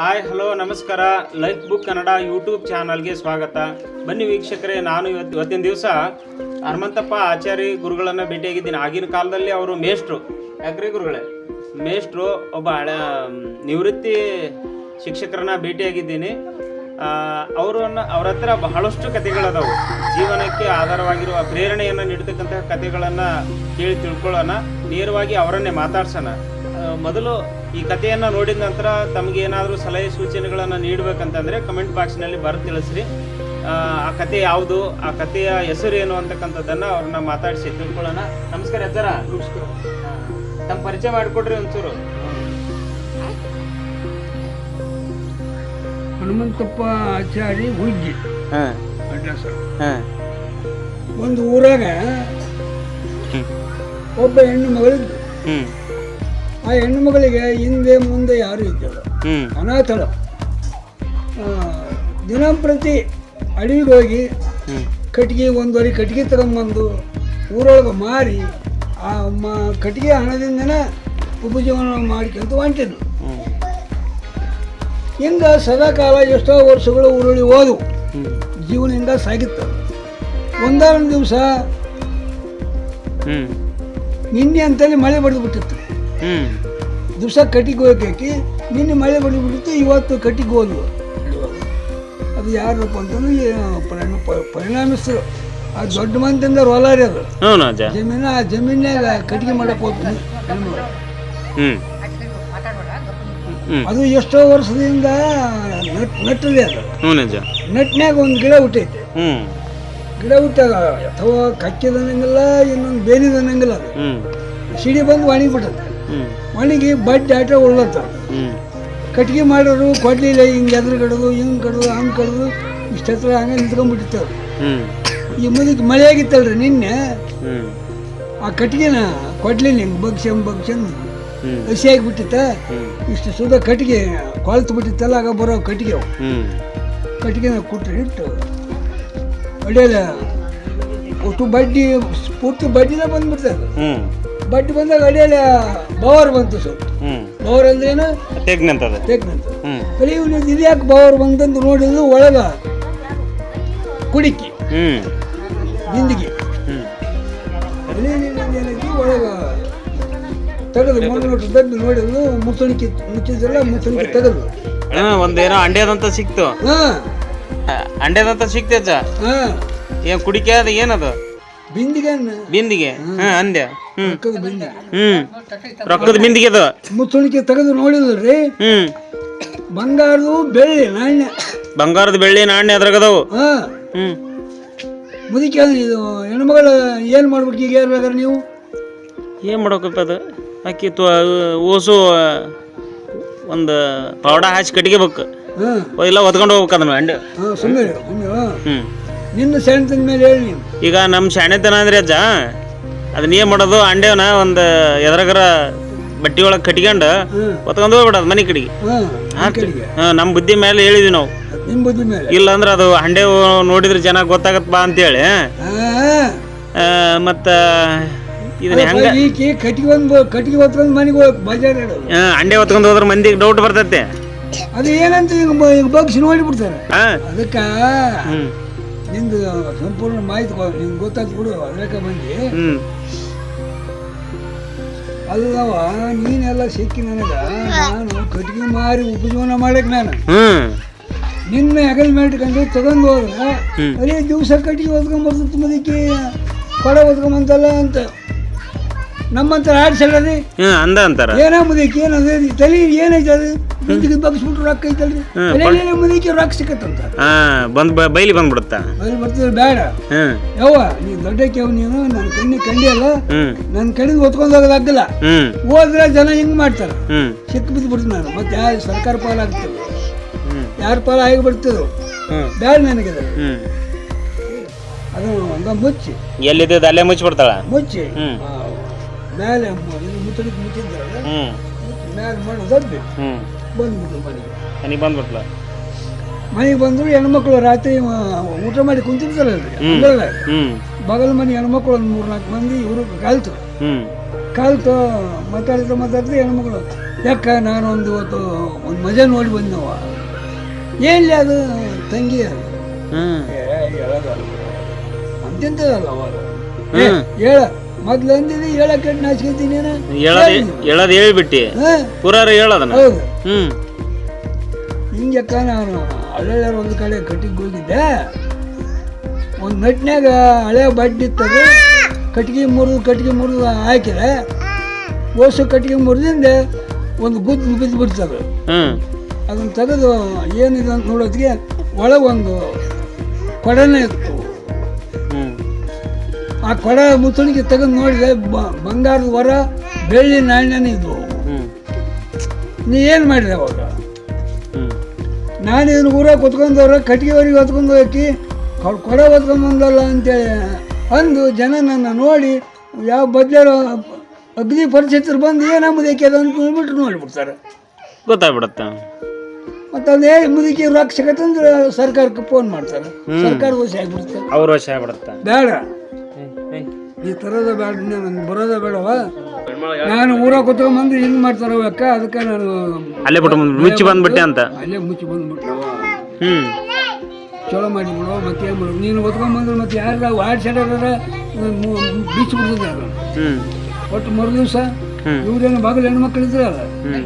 Hi, hello, ನಮಸ್ಕಾರ. Life book Kannada YouTube ಚಾನಲ್ಗೆ ಸ್ವಾಗತ. ಬನ್ನಿ ವೀಕ್ಷಕರೇ, ನಾನು ಇವತ್ತು ಇವತ್ತಿನ ದಿವಸ ಹನುಮಂತಪ್ಪ ಆಚಾರ್ಯ ಗುರುಗಳನ್ನು ಭೇಟಿಯಾಗಿದ್ದೀನಿ. ಆಗಿನ ಕಾಲದಲ್ಲಿ ಅವರು ಮೇಷ್ಟ್ರು. ಯಾಕ್ರಿ ಗುರುಗಳೇ? ಮೇಷ್ಟ್ರು, ಒಬ್ಬ ಹಳ ನಿವೃತ್ತಿ ಶಿಕ್ಷಕರನ್ನ ಭೇಟಿಯಾಗಿದ್ದೀನಿ. ಅವರನ್ನು ಅವ್ರ ಹತ್ರ ಬಹಳಷ್ಟು ಕಥೆಗಳದಾವು ಜೀವನಕ್ಕೆ ಆಧಾರವಾಗಿರುವ ಪ್ರೇರಣೆಯನ್ನು ನೀಡತಕ್ಕಂತಹ ಕಥೆಗಳನ್ನು ಕೇಳಿ ತಿಳ್ಕೊಳ್ಳೋಣ. ನೇರವಾಗಿ ಅವರನ್ನೇ ಮಾತಾಡ್ಸೋಣ. ಮೊದಲು ಈ ಕಥೆಯನ್ನು ನೋಡಿದ ನಂತರ ತಮಗೆ ಏನಾದರೂ ಸಲಹೆ ಸೂಚನೆಗಳನ್ನು ನೀಡಬೇಕಂತಂದರೆ ಕಮೆಂಟ್ ಬಾಕ್ಸ್ನಲ್ಲಿ ಬರೆದು ತಿಳಿಸ್ರಿ. ಆ, ಕತೆ ಯಾವುದು ಆ ಕಥೆಯ ಹೆಸರು ಏನು ಅಂತಕ್ಕಂಥದ್ದನ್ನು ಅವ್ರನ್ನ ಮಾತಾಡಿಸಿ ತಿಳ್ಕೊಳ್ಳೋಣ. ನಮಸ್ಕಾರ ಅಜ್ಜರ. ತಮ್ಮ ಪರಿಚಯ ಮಾಡಿಕೊಡ್ರಿ ಒಂಚೂರು. ಹನುಮಂತಪ್ಪ ಆಚಾರಿ ಹುಗ್ಗಿ ಹಾಂ. ಅಡ್ರೆಸ್. ಹಾಂ. ಒಂದು ಊರಾಗ ಒಬ್ಬ ಹೆಣ್ಣು ಮಗಳಿದ್ದು ಆ ಹೆಣ್ಣು ಮಗಳಿಗೆ ಹಿಂದೆ ಮುಂದೆ ಯಾರು ಇದ್ದಿಲ್ಲ. ಅನಾಥಳು ದಿನಂಪ್ರತಿ ಅಡವಿಗೆ ಹೋಗಿ ಕಟ್ಗೆ ಕಟ್ಟಿಗೆ ಒಂದುವರೆ ಕಟ್ಟಿಗೆ ತಗೊಂಬಂದು ಊರೊಳಗೆ ಮಾರಿ ಆ ಮ ಕಟ್ಟಿಗೆ ಹಣದಿಂದನೇ ಉಪಜೀವನ ಮಾಡ್ಕೊಂತ ಹೊಂಟಿದ್ರು. ಹಿಂಗೆ ಸದಾಕಾಲ ಎಷ್ಟೋ ವರ್ಷಗಳು ಉರುಳಿ ಹೋದವು. ಜೀವನದಿಂದ ಸಾಗಿತ್ತು. ಒಂದಾರೊಂದು ದಿವಸ ನಿನ್ನೆ ಅಂತೇಳಿ ಮಳೆ ಬಡಿದು ಬಿಟ್ಟಿತ್ತು. ದಿವಸ ಕಟ್ಟಿಗೆ ಹೋಗಕ್ಕೆ ನಿನ್ನೆ ಮಳೆ ಬಂದುಬಿಡುತ್ತೆ ಇವತ್ತು ಕಟ್ಟಿಗೆ ಹೋದ್ವು. ಅದು ಯಾರಪ್ಪ ಅಂತಂದ್ರೆ ಈ ಪರಿಣ- ಪ- ಪರಿಣಾಮಿಸ್ತರು ಆ ದೊಡ್ಡ ಮಂದಿಯಿಂದ ಹೊಲ ರೀ ಅದು ಜಮೀನ ಆ ಜಮೀನಾಗ ಕಟ್ಟಿಗೆ ಮಾಡಕ್ಕೆ ಹೋಗ್ತೀನಿ. ಅದು ಎಷ್ಟೋ ವರ್ಷದಿಂದ ನಟ್ ನಟ್ಟದೆ ಅದು. ನಟ್ನಾಗ ಒಂದು ಗಿಡ ಹುಟ್ಟೈತೆ. ಗಿಡ ಹುಟ್ಟಾಗ ಅಥವಾ ಕಕ್ಕಿದನಂಗಿಲ್ಲ ಇನ್ನೊಂದು ಬೇನಿದನ್ನಂಗಿಲ್ಲ ಅದು. ಸಿಡಿ ಬಂದು ಒಣಗಿಬಿಟ್ಟದೆ ಒಣಗಿ ಬಡ್ಡಿ ಆಟ ಉಳ್ಳತ್ತ ಕಟ್ಟಿಗೆ ಕಟ್ಗೆ ಮಾಡೋರು ಕೊಡ್ಲಿಲ್ಲ ಹಿಂಗೆ ಎದ್ರ ಕಡೋದು ಹಿಂಗೆ ಕಡೋದು ಹಂಗೆ ಕಡೋದು ಇಷ್ಟ ಹತ್ರ ಹಂಗೆ ನಿಂತ್ಕೊಂಡ್ಬಿಟ್ಟಿರ್ತಾರೆ ಈ ಮುಂದಕ್ಕೆ ಮಳೆ ಆಗಿತ್ತಲ್ರಿ ನಿನ್ನೆ ಆ ಕಟ್ಟಿಗೆನ ಕೊಡ್ಲಿಲ್ಲ ಹಿಂಗೆ ಬಗ್ಸಂಗೆ ಬಗ್ಸಂಗೆ ಹಸಿ ಆಗಿಬಿಟ್ಟಿತ್ತ. ಇಷ್ಟು ಸುದ ಕಟ್ಟಿಗೆ ಕೊಳ್ತು ಬಿಟ್ಟಿತ್ತಲ್ಲ ಆಗ ಬರೋ ಕಟ್ಟಿಗೆ ಅವು. ಕಟ್ಟಿಗೆನ ಕೊಟ್ಟರೆ ಇಟ್ಟು ಅಡಿಯಲ್ಲ ಒಟ್ಟು ಬಡ್ಡಿ ಪೂರ್ತಿ ಬಡ್ಡಿನ ಬಂದ್ಬಿಡ್ತದೆ. ಬಡ್ಡಿ ಬಂದಾಗ ಅಡಿಯಲ್ಲಿ ಬವರ್ ಬಂತು ಹ್ಞೂ ಬವರ್ ಅಂದ್ರೇನು ತೆಗ್ನಂತದ ತೆಗ್ನಂತ. ಬರೀ ಇವನು ಇದು ಯಾಕೆ ಬವರ್ ಬಂತಂದು ನೋಡಿದ್ರು ಒಳಗ ಕುಡಿಕಿ. ಬರೀ ಏನೈತಿ ಒಳಗ ತೆಗೆದು ಮೊದಲು ತೆಗೆದು ನೋಡಿದ್ರು ಮುಸುಣಿಕೆ ಮುಚ್ಚಿದ್ರಲ್ಲ ಮುಸುಣಿಕೆ ತೆಗೆದು. ಅಣ್ಣ ಒಂದೇನೋ ಅಂಡ್ಯದಂತ ಸಿಕ್ತು. ಹಾ. ಅಂಡ್ಯದಂತ ಸಿಕ್ತೆ ಅಜ್ಜ ಹಾ. ಏನು ಕುಡಿಕೆ ಅದು ಏನದು? ಬಿಂದಿಗೆ. ಬಿಂದಿಗೆ ಹಾಂ ಅಂದ್ಯ. ರೊಕ್ಕದ ಬಿಂದಿಗೆ ಹ್ಞೂ ರೊಕ್ಕದ ಬಿಂದಿಗೆ ಅದು. ಮುಚ್ಚಣಿಕೆ ತೆಗೆದು ನೋಡಿದ್ರಿ? ಹ್ಮ್. ಬಂಗಾರದು ಬೆಳ್ಳಿ ನಾಣ್ಯ. ಬಂಗಾರದ ಬೆಳ್ಳಿ ನಾಣ್ಯ ಅದ್ರಾಗದವು. ಹಾ. ಹ್ಞೂ ಮುದುಕಿ ಅದು ಇದು ಹೆಣ್ಮಗಳು ಏನು ಮಾಡ್ಬೇಕು ಈಗ? ಹೇಳ್ಬೇಕಾರೆ ನೀವು? ಏನು ಮಾಡೋಕಪ್ಪ ಅದು? ಅಕ್ಕಿ ತು ಓಸು ಒಂದು ಪೌಡ ಹಚ್ಚಿ ಕಟ್ಕೋಬೇಕು ಹಾಂ. ಇಲ್ಲ ಒದ್ಕೊಂಡು ಹೋಗ್ಬೇಕು ಅದನ್ನ ಅಂಡೆ. ಹಾಂ ಸುಮ್ಮನೆ ಸುಮ್ಮನೆ ಹ್ಞೂ ನಿನ್ನ ಸೆಣತಿನ ಮೇಲೆ ಹೇಳಿ ನೀವು. ಈಗ ನಮ್ಮ ಶಾಣೆತನ ಅಂದ್ರೆ ಅಜ್ಜ ಅದನ್ನ ಏನು ಮಾಡೋದು ಅಂಡೆವನ ಒಂದು ಎದ್ರಾಗರ ಬಟ್ಟೆ ಒಳಗೆ ಕಟ್ಕೊಂಡು ಹಾಂ ಹೊತ್ಕೊಂಡು ಹೋಗ್ಬಿಡೋದು ಮನೆ ಕಡೆಗೆ. ಹಾಂ ನಮ್ಮ ಬುದ್ಧಿ ಮೇಲೆ ಹೇಳಿದ್ವಿ ನಾವು. ನಿಮ್ಮ ಬುದ್ಧಿ ಮೇಲೆ. ಇಲ್ಲ ಅಂದ್ರೆ ಅದು ಹಂಡೆ ನೋಡಿದ್ರೆ ಜನ ಗೊತ್ತಾಗತ್ ಬಾ ಅಂತೇಳಿ. ಹಾಂ ಮತ್ತು ಇದನ್ನ ಹೆಂಗ ಈಕಿ ಕಟ್ಟಿಗೆ ಒಂದು ಕಟ್ಟಿಗೆ ಹೊತ್ಕೊಂಡು ಮನೆಗೆ ಬಜಾರ್ ಹೇಳೋದು ಅಂಡೆ ಹೊತ್ಕೊಂಡು ಹೋದ್ರೆ ಮಂದಿಗೆ ಡೌಟ್ ಬರ್ತೈತೆ. ಅದು ಏನಂತ ಈಗ ಬಗ್ಸಿ ನೋಡಿಬಿಡ್ತಾರೆ. ಹಾಂ. ಅದಕ್ಕೆ ನಿಂದು ಸಂಪೂರ್ಣ ಮಾಹಿತಿ ನಿಂಗೆ ಗೊತ್ತಾಗ್ತು ಬಿಡು ಅದಕ್ಕೆ ಬಂದಿ ಅಲ್ಲವ ನೀನೆಲ್ಲ ಸಿಕ್ಕಿ ನನಗ ನಾನು ಕಟ್ಗೆ ಮಾರಿ ಉಪಜೀವನ ಮಾಡಕ್ ನಾನು. ನಿನ್ನ ಹೆಗಲ್ ಮೇಟ್ಕೊಂಡು ತಗೊಂಡು ಹೋದ್ರ. ಅದೇ ದಿವಸ ಕಟ್ಟಿಗೆ ಹೊತ್ಕೊಂಬರ್ತೈತಿ ಮದಕ್ಕೆ ಕೊಡ ಹೊತ್ಕೊಂಬಂತಲ್ಲ ಅಂತ. ನಮ್ಮಂತರ ಆಡ್ಸಲ್ಲರಿ ಅದೇ ಅಂದ ಅಂತಾರ. ಏನೋ ಮುದಕ್ಕೆ ಏನದು ತಲೆ ಏನೈತೆ ಅದು? ಬಿಂದಿಗೆ ಬಗ್ಸ್ಬಿಟ್ರು ರೊಕ್ಕ ಐತಲ್ರಿ? ಹ್ಮ್, ಮನೆಗೆ ಮುದಕ್ಕೆ ರೊಕ್ಕ ಸಿಕ್ಕತ್ತಂತ. ಹಾಂ ಬಂದು ಬ ಬೈಲಿ ಬಂದ್ಬಿಡುತ್ತಾ? ಅಲ್ಲಿ ಬರ್ತಿದ್ರೆ ಬೇಡ. ಹ್ಞೂ ಯವ್ವ ನೀ ದೊಡ್ಡ ಕೇವ್ ನೀನು ನನ್ನ ಕಣ್ಣಿ ಕಂಡಿಯಲ್ಲ ಹ್ಞೂ ನನ್ನ ಕಣ್ಣಿಗೆ ಹೊತ್ಕೊಂಡು ಹೋಗೋದಾಗಲ್ಲ ಹ್ಞೂ ಹೋದ್ರೆ ಜನ ಹಿಂಗೆ ಮಾಡ್ತಾರೆ. ಸಿಕ್ಕ ಸಿಕ್ಕು ಬಿದ್ದು ಬಿಡ್ತೀನಿ ನಾನು. ಮತ್ತೆ ಯಾರು ಸರ್ಕಾರ ಪಾಲ ಆಗ್ತದೆ ಹ್ಞೂ ಯಾರ ಪಾಲ ಆಗಿ ಬಿಡ್ತದೆ ಬೇಡ ನನಗೆ ಅದು. ಹಂಗ ಮುಚ್ಚಿ. ಎಲ್ಲಿದ್ದ ಅಲ್ಲೇ ಮುಚ್ಚಿಬಿಡ್ತಾಳ? ಮುಚ್ಚಿ. ಹ್ಮ್. ಆ, ಮೇಲೆ ಮ- ಇದು ಮುತ್ತಡಿಗೆ ಮುಚ್ಚಿದ್ರಲ್ಲ? ಮುಚ್ಚಿ ಮೇಲೆ ಮಾಡಿ ದಬ್ಬಿ ಹ್ಞೂ ಬಂದ್ಬಿಟ್ರು ಮನೆಗೆ. ಮನೆಗೆ ಬಂದ್ಬಿಟ್ಲ? ಮನೆಗೆ ಬಂದ್ರು ಹೆಣ್ಮಕ್ಳು ರಾತ್ರಿ ಊಟ ಮಾಡಿ ಹ್ಞೂ ಬಗಲ್ ಮನೆ ಹೆಣ್ಮಕ್ಳು ಒಂದು ಮೂರ್ನಾಲ್ಕು ಮಂದಿ ಇವರು ಕಲ್ತು. ಕಲ್ತು ಮಾತಾಡ್ತಾ ಮಾತಾಡಿದ್ರೆ ಹೆಣ್ಮಕ್ಳು ಯಾಕ ನಾನೊಂದು ಇವತ್ತು ಒಂದು ಮಜಾ ನೋಡಿ ಬಂದವ. ಎಲ್ಲಿ ಅದು ತಂಗಿ ಅದು. ಅಂತಿಂತದಲ್ಲ ಅವಾಗ. ಹೇಳ. ಮೊದ್ಲು ಅಂದಿದ್ದು ಹೇಳಕ್ಕೆ ನಾಚ್ಕೊಂತೀನಿ ಹೇಳದ್ ಹೇಳ್ಬಿಟ್ಟಿ. ಪುರಾರ ಹೇಳದ ಹೌದು. ಹ್ಮ್. ಹಿಂಗಕ್ಕ ನಾನು ಹಳ್ಳ ಒಂದು ಕಡೆ ಕಟ್ಟಿಗೆ ಹೋಗಿದ್ದೆ. ಒಂದು ನಟ್ನ್ಯಾಗ ಹಳೆ ಬಡ್ಡಿ ಇತ್ತದು. ಕಟ್ಟಿಗೆ ಮುರಿದು ಕಟ್ಟಿಗೆ ಮುರಿದು ಹಾಕಿದೆ. ಓಸು ಕಟ್ಟಿಗೆ ಮುರಿದಿಂದ ಒಂದು ಗುದ್ದು ಬಿದ್ದು ಬಿಡ್ತದೆ. ಅದನ್ನು ತೆಗೆದು ಏನಿದೆ ಅಂತ ನೋಡೋದಕ್ಕೆ ಒಳಗೆ ಒಂದು ಕೊಡನೇ ಇತ್ತು. ಆ ಕೊಡ ಮುತ್ತಣಿಗೆ ತೆಗೆದು ನೋಡಿದೆ ಬಂಗಾರದ ವರ ಬೆಳ್ಳಿ ನಾಣ್ಯನೇ ಇದ್ವು ನೀ ಏನು ಮಾಡಿದೆ ಅವಾಗ? ನಾನು ಇದನ್ನ ಊರಾಗ ಕುತ್ಕೊಂಡವ್ರ ಕಟ್ಟಿಗೆವರಿಗೆ ಹೊತ್ಕೊಂಡು ಹೋಗಿ ಅವ್ರು ಕೊಡ ಹೊತ್ಕೊಂಬಂದಲ್ಲ ಅಂತೇಳಿ ಅಂದು ಜನ ನನ್ನ ನೋಡಿ ಯಾವ ಬದ್ಲಾರ ಅಗ್ನಿ ಪರಿಸ್ಥಿತಿ ಬಂದು ಏನು ಮುದಕ್ಕೆ ಅದು ಅಂತ ಅಂದ್ಬಿಟ್ಟು ನೋಡಿಬಿಡ್ತಾರೆ ಗೊತ್ತಾಗ್ಬಿಡತ್ತ? ಮತ್ತು ಅದೇ ಮುದುಕಿ ರೊಕ್ಕ ಸಿಗತ್ತಂದ್ರೆ ಸರ್ಕಾರಕ್ಕೆ ಫೋನ್ ಮಾಡ್ತಾರೆ. ಸರ್ಕಾರ ವಶ ಆಗ್ಬಿಡುತ್ತೆ. ಅವ್ರ ವಶ ಆಗ್ಬಿಡುತ್ತೆ? ಬೇಡ. ಈ ಥರದ ಬೇಡ ನನಗೆ ಬರೋದ ಬೇಡವ? ನಾನು ಊರಾಗ ಕುತ್ಕೊಂಬಂದು ಹಿಂಗೆ ಮಾಡ್ತಾರೆ ಅಕ್ಕ ಅದಕ್ಕೆ ನಾನು ಅಲ್ಲೇ ಬಿಟ್ಟು ಬಂದ್- ಮುಚ್ಚಿ ಬಂದ್ಬಿಟ್ಟೆ ಅಂತ? ಅಲ್ಲೇ ಮುಚ್ಚಿ ಬಂದ್ಬಿಟ್ಟೆ ಹ್ಮ್. ಚಲೋ ಮಾಡಿ ಬಿಡುವ ಮತ್ತೆ ಏನು ಮಾಡು ನೀನು ಹೊತ್ಕೊಂಡ್ಬಂದ್ರೆ ಮತ್ತೆ ಯಾರು ವಾರ್ಡ್ ಸೈಡರ ಬೀಚ್ ಬಿಡ್ತಿದ್ದೆ ಅದು ಹ್ಮ್. ಒಟ್ಟು ಮರು ದಿವಸ. ಇವ್ರೇನು ಬಾಗಿಲು ಹೆಣ್ಮಕ್ಳು ಇದ್ರಲ್ಲ ಹ್ಮ್.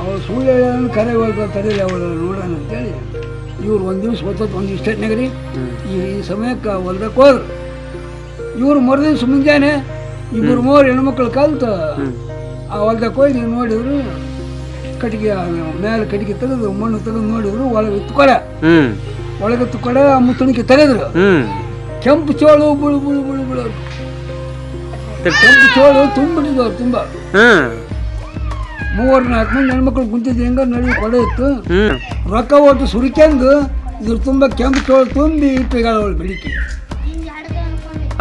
ಅವ್ರು ಸುಳ್ಳು ಹೇಳೋದನ್ನು ಕರೆ ಹೋಗ್ಬೇಕು ತಡೀಲಿ ಅವಳು ನೋಡೋಣ ಅಂತೇಳಿ. ಇವ್ರು ಒಂದು ದಿವಸ ಹೊತ್ತೊತ್ತು ಒಂದು ಇಷ್ಟೇಟ್ನಾಗ ರೀ ಈ ಈ ಸಮಯಕ್ಕೆ ಹೊಲ್ದಕ್ಕೆ ಹೋದ್ರು. ಇವ್ರು ಮರು ದಿವ್ಸ ಮುಂಜಾನೆ ಇಬ್ಬರು ಮೂರು ಹೆಣ್ಮಕ್ಳು ಕಲ್ತು ಆ ಹೊಲ್ದಾಗ ಹೋಗಿ ನೋಡಿದ್ರು ಕಟ್ಟಿಗೆ ಮೇಲೆ ಕಟ್ಟಿಗೆ ತೆಗೆದು ಮಣ್ಣು ತೆಗೆದು ನೋಡಿದ್ರು ಒಳಗೆ ಇತ್ತು ಕೊಡ ಹ್ಮ್. ಒಳಗೆ ಇತ್ತು ಕೊಡ ಮುತ್ತಣಿಕೆ ತೆಗೆದ್ರು. ಕೆಂಪು ಚೋಳು ಬುಳು ಬುಳು ಬುಳು ಬುಳು. ಕೆಂಪು ಚೋಳು ತುಂಬಿಟ್ಟಿದ್ದವ್ರು ತುಂಬ. ಮೂವರು ನಾಲ್ಕು ಮಂದಿ ಹೆಣ್ಮಕ್ಳು ಕುಂತಿದ್ದು ಹೆಂಗ ನಡಿ ಕೊಡೆ ಇತ್ತು. ರೊಕ್ಕ ಒಟ್ಟು ಸುರಿಕೆಂದು ಇದ್ರ ತುಂಬ ಕೆಂಪು ಚೋಳು ತುಂಬಿ ಇಟ್ಟಿಗಳ ಅವಳು ಬೆಳಿಗ್ಗೆ.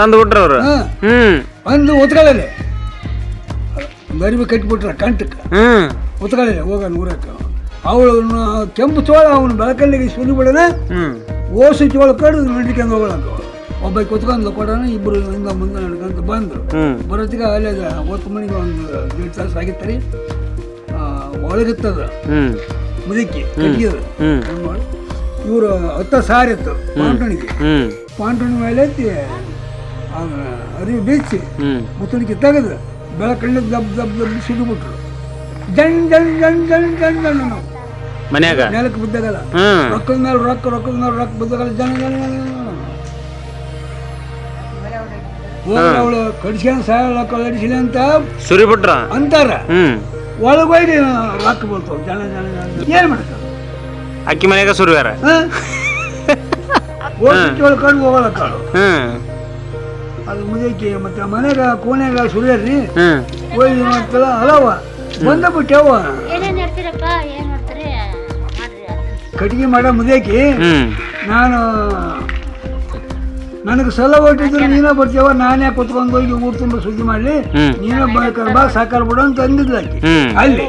ಅಂದ್ಬಿಟ್ರ ಅವ್ರು. ಹಾಂ ಹ್ಮ್. ಅಂದು ಒತ್ಕೊಳ್ಳಲೆ ಗರಿಬಿ ಕಟ್ಟಿಬಿಟ್ರ ಕಂಟಕ್ಕೆ. ಹ್ಮ್. ಒತ್ಕೊಳ್ಳಲೆ ಹೋಗ ನೂರಕ್ಕೆ. ಅವಳು ಕೆಂಪು ಚೋಳ ಅವನು ಬೆಳಕಲ್ಲಿಗೆ ಸುರಿ ಬಿಡೋಣ ಹ್ಮ್. ಓಸು ಚೋಳ ಕಡು ನಡಿಕೊಂಡು ಹೋಗೋಣಂತ ಒಬ್ಬ ಕುತ್ಕೊಂಡು ಕೊಡೋಣ ಇಬ್ಬರು ಹಿಂದೆ ಮುಂದೆ ನಡ್ಕೊಂತ ಬಂದ್ರು. ಹ್ಮ್. ಬರೋತ್ತಿಗೆ ಅಲ್ಲೇ ಹೊತ್ತು ಮಣಿಗೆ ಒಂದು ಎರಡು ತಾಸು ಆಗಿತ್ತರಿ. ಒಳಗಿತ್ತದ. ಹ್ಮ್. ಮುದುಕಿ ಕಟ್ಟಿಗೆದು. ಹ್ಮ್. ಇವರು ಹತ್ತ ಸಾರಿತ್ತು ಪಾಂಟಣಿಗೆ ಹ್ಮ್. ಪಾಂಟಣಿ ಮೇಲೆ ಎತ್ತಿ ಅರಿವು ಬೀಚಿ ಮುತ್ತಲಿಕ್ಕೆ ತೆಗೆದು ಬೆಳಕಣ್ಣ ದಬ್ ದಬ್ ದಬ್ ಸಿಡಿಬಿಟ್ರು ಜನ್ ಜನ್ ಜನ್ ಜನ್ ಜನ್ ಜನ್ ನಾವು ಮನ್ಯಾಗ? ನೆಲಕ್ಕೆ ಬಿದ್ದಾಗಲ್ಲ. ರೊಕ್ಕದ ಮೇಲೆ ರೊಕ್ಕ ರೊಕ್ಕದ ಮೇಲೆ ರೊಕ್ಕ ಬಿದ್ದಾಗಲ್ಲ ಜನ ಜನ ಅವಳು ಕಡಿಸ್ಕೊಂಡು ಸಾಯಲ್ಲ ಕಡಿಸಿಲ್ಲ ಅಂತ ಸುರಿ ಬಿಟ್ರ ಅಂತಾರ ಒಳಗೋಗಿ ರೊಕ್ಕ ಬರ್ತಾವ ಜನ ಜನ ಜನ ಏನು ಮಾಡ್ತಾರೆ? ಅಕ್ಕಿ ಮನ್ಯಾಗ ಸುರಿವಾರ ಹೋಗಿ ಕೇಳ್ಕೊಂಡು ಹೋಗಲ್ಲ ಕಾಳು ಅದು ಮುದಕ್ಕೆ ಮತ್ತೆ ಮನೆಗ ಕೋಣೆಗ ಸುರಿಯರ್ರಿ ಹ್ಮ್ ಹೋಗಿ ಮಾಡ್ತಲ್ಲ ಅಲವ ಬಂದ ಬಿಟ್ಟೆವ ಕಟ್ಗೆ ಮಾಡ ಏನ್ ಮಾಡ್ತೀರಿ? ಮಾಡ್ರಿ ಕಟ್ಟಿಗೆ ಮಾಡೋ ಮುದಕ್ಕೆ ಹ್ಮ್ ನಾನು ನನಗೆ ಸಲ ಹೊಟ್ಟಿದ್ರು ನೀನೇ ಬರ್ತೇವ ನಾನೇ ಕುತ್ಕೊಂಡು ಹೋಗಿ ಊರು ತುಂಬ ಸುದ್ದಿ ಮಾಡಲಿ. ನೀನೇ ಬೇಕಾರೆ ಬಾ ಸಾಕಾರ ಬಿಡು ಅಂತ ಅಂದಿದ್ಲ ಅಲ್ಲಿ.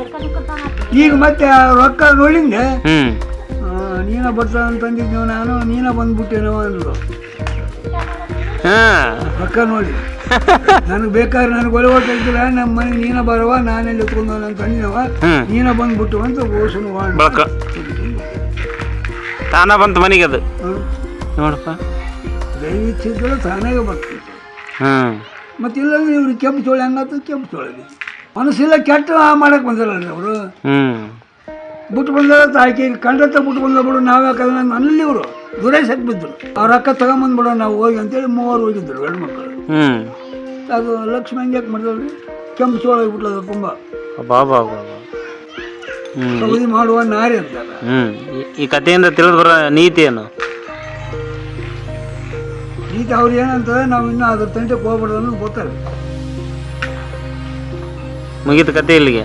ಈಗ ಮತ್ತೆ ರೊಕ್ಕ ನೋಡಿಂದೆ? ನೀನೇ ನೀನ ಬರ್ತಾ ಅಂತ ಅಂದಿದ್ದೆವು ನಾನು ನೀನೇ ಬಂದ್ಬಿಟ್ಟೇನೋ ಅಂದ್ರು ಹಾ. ಅಕ್ಕ ನೋಡಿ. ನನಗೆ ಬೇಕಾದ್ರೆ ನನಗೆ ಒಲೆ ಹೊಟ್ಟಿಲ್ಲ ನಮ್ಮ ಮನೆ ನೀನ ಬರವ ನಾನೆಲ್ಲಿ ಎತ್ಕೊಂಡು ನನ್ನ ತಂದಿನವ ನೀನ ಬಂದ್ಬಿಟ್ಟು ಅಂತ ಓಸನು ಬಳಕ. ತಾನ ಬಂತು ಮನೆಗೆ ಅದು. ನೋಡಪ್ಪ. ದಯವಿಚ್ಛಿದ್ರು ತಾನಾಗೆ ಬರ್ತದೆ ಹ್ಮ್ ಮತ್ತೆ ಇಲ್ಲಂದ್ರೆ ಇವ್ರು ಕೆಂಪು ಚೋಳ ಹೆಂಗಾತ ಕೆಂಪು ಚೋಳೆ ಮನಸ್ಸಿಲ್ಲ ಕೆಟ್ಟ ಮಾಡಕ್ಕೆ ಬಂದಿರಲ್ಲ ಅವರು. ಬಿಟ್ಟು ಬಂದಾಗ ತಾಯಿ ಕಂಡತ್ತ ಬಿಟ್ಟು ಬಂದ ಬಿಡು. ನಾವು ಯಾಕಂದ್ರೆ ಅಲ್ಲಿ ಇವರು. ದುರೇಶಕ್ಕೆ ಬಿದ್ದರು ಅವ್ರ ಅಕ್ಕ ತಗೊಂಬಂದ್ಬಿಡೋ ನಾವು ಹೋಗಿ ಅಂತೇಳಿ ಮೂವರು ಹೋಗಿದ್ರು ಹೆಣ್ಮಕ್ಳು. ಮಕ್ಕಳು ಅದು ಲಕ್ಷ್ಮಿ ಹಂಗೆ ಯಾಕೆ ಮಾಡಿದ್ರಿ ಕೆಂಪು ಚೋಳ ಹೋಗ್ಬಿಟ್ಲದು ತುಂಬ. ಬಾಬಾ ಸೌದಿ ಮಾಡುವ ನಾರಿ ಅಂತ. ಈ- ಕಥೆಯಿಂದ ತಿಳಿದು ಬರೋ ನೀತಿ ಏನು? ನೀತಿ ಅವ್ರು ಏನಂತಾರೆ ನಾವು ಇನ್ನೂ ಅದ್ರ ತಂಟೆ ಹೋಗ್ಬಾರ್ದು ಅನ್ನೋದು ಗೊತ್ತಾಗ ಮುಗಿತ ಕತೆ ಇಲ್ಲಿಗೆ.